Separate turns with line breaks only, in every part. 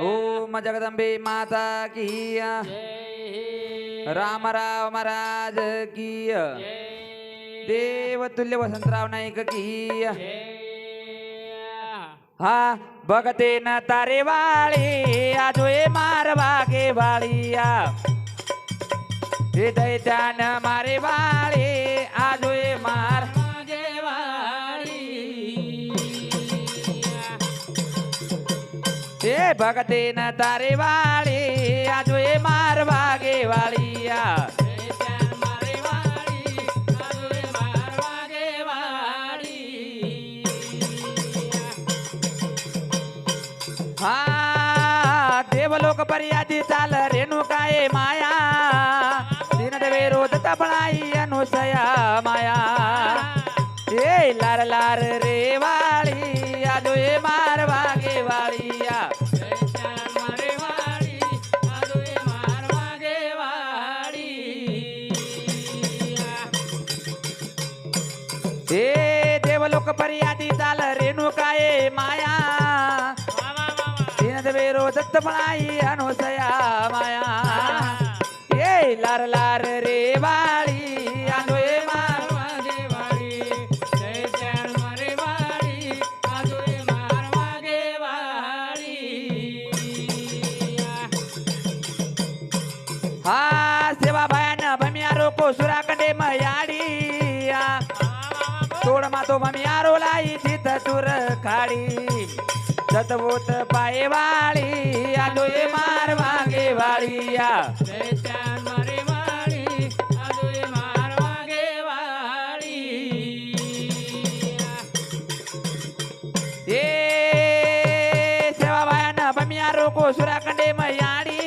ओम जगदंबे माता की राम राव महाराज की देवतुल्य वसंतराव नाईक की हा भगते न तारे वाळी आजोय मारवागे वाळीया. हे दैत्यान मारे वाळे आजोय मार हे न तारे वाली आजोय मारवागे वाळीया हा देवलोक पर्यादी चाल रेणुकाये माया दिन विरोध तपळाई अनुसया माया ए लार लार रे वाळी आजोय मारवागे वाळी पर्यादी चाल रेणुकाये माया. दिन विरोध तपळाई अनुसया माया. ए लार लार रे वाळी आजोय मार हा सेवा भयान भमियारो को सुराकंडे यारोला भमियारो लाई तिथ तुर खाडी. सतवोत पाये वाळी आलोय मार मागे वाळी ए सेवा भयान भमियारो को सुराकंडे मयाडी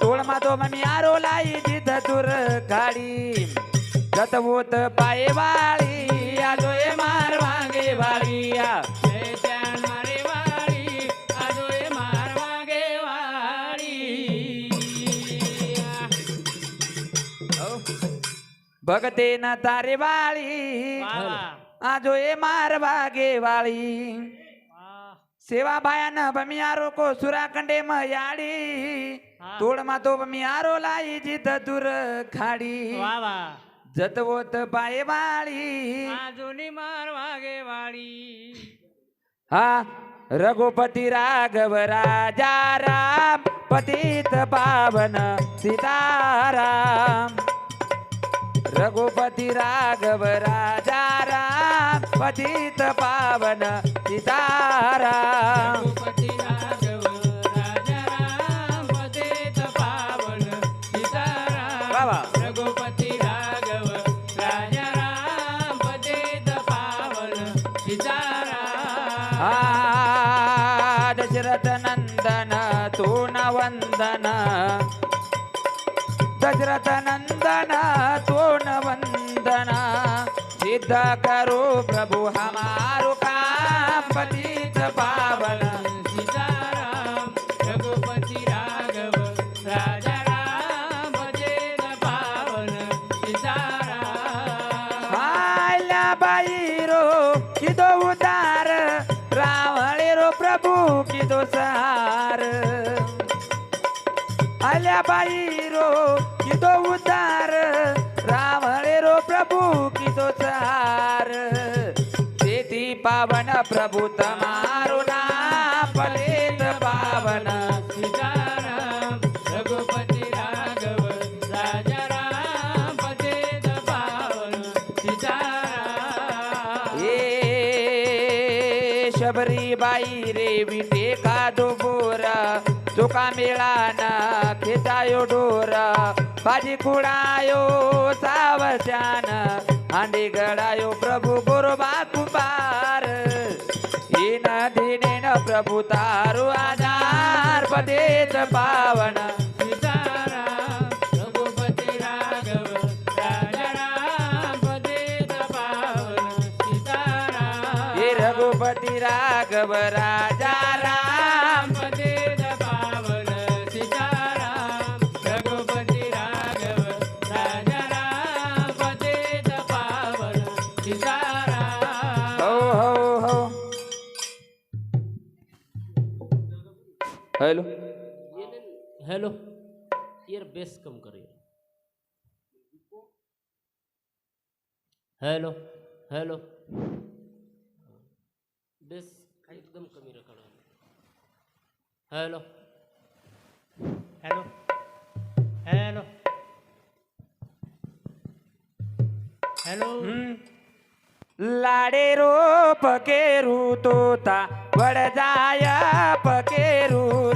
तोड मातो भमियारो लाई तिथ तुर खाडी. सतवोत पाये वाळी आलोय मार वागे वाळीया भगते न तारे वाळी आजो ए मार वागे वाळी सेवा बायान बमियारो को सुराखंडे मयाडी तोड मातो बमियारो लाई जित दूर खाडी जतवोत पाये वाळी
अजूनी मार वागे वाडी
हा रघुपती राघव राजा राम पतित पावन सीताराम. रघुपती राघव राजा राम पतित पावन सीताराम.
रघुपती राघव
दशरथ नंदन तू न वंदन दशरथ नंदन तू न वंदन सिद्ध करो प्रभु हमारो काम पतित पावन. रो किदो उदार रावळे रो प्रभू किदो सहार तेती पावन प्रभू तमारो नाम पलेत पावन.
राम
शबरी बाई रे विटे का डोबोरा तुका मिळाना खिचायो डोरा भाजी कुडायो सावशान हांडी गडायो प्रभू गोरोबा कुपार इन दिनेन प्रभु तारु आधार पदेच पावन.
रघुपती राघव राजा
બેસ કમ કરીએ હેલો હેલો બેસ એકદમ કમી રખાડવાનું હેલો હેલો હેલો હેલો લાડેરો પકેરું તોતા વડજાયા પકેરું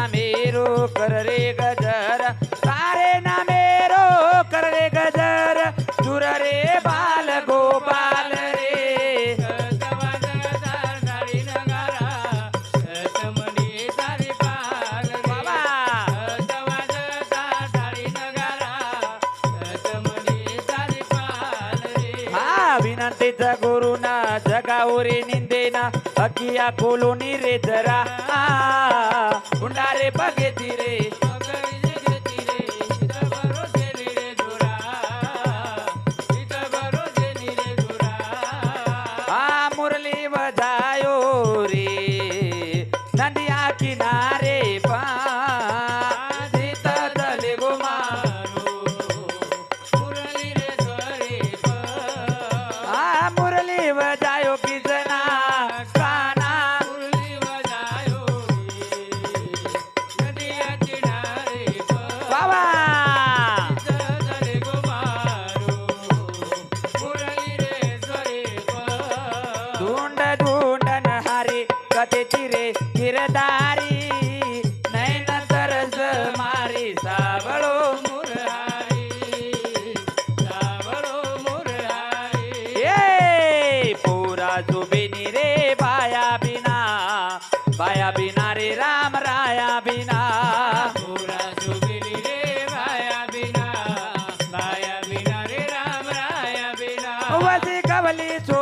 मेरो कर रे गजरा। विनंतीचा गुरु ना जगावरे निंदे ना अकिया कोलोनी रे जरा. हुंडारे बघेती रे. मुरली वजायो रे. नदिया किनारे कवली सो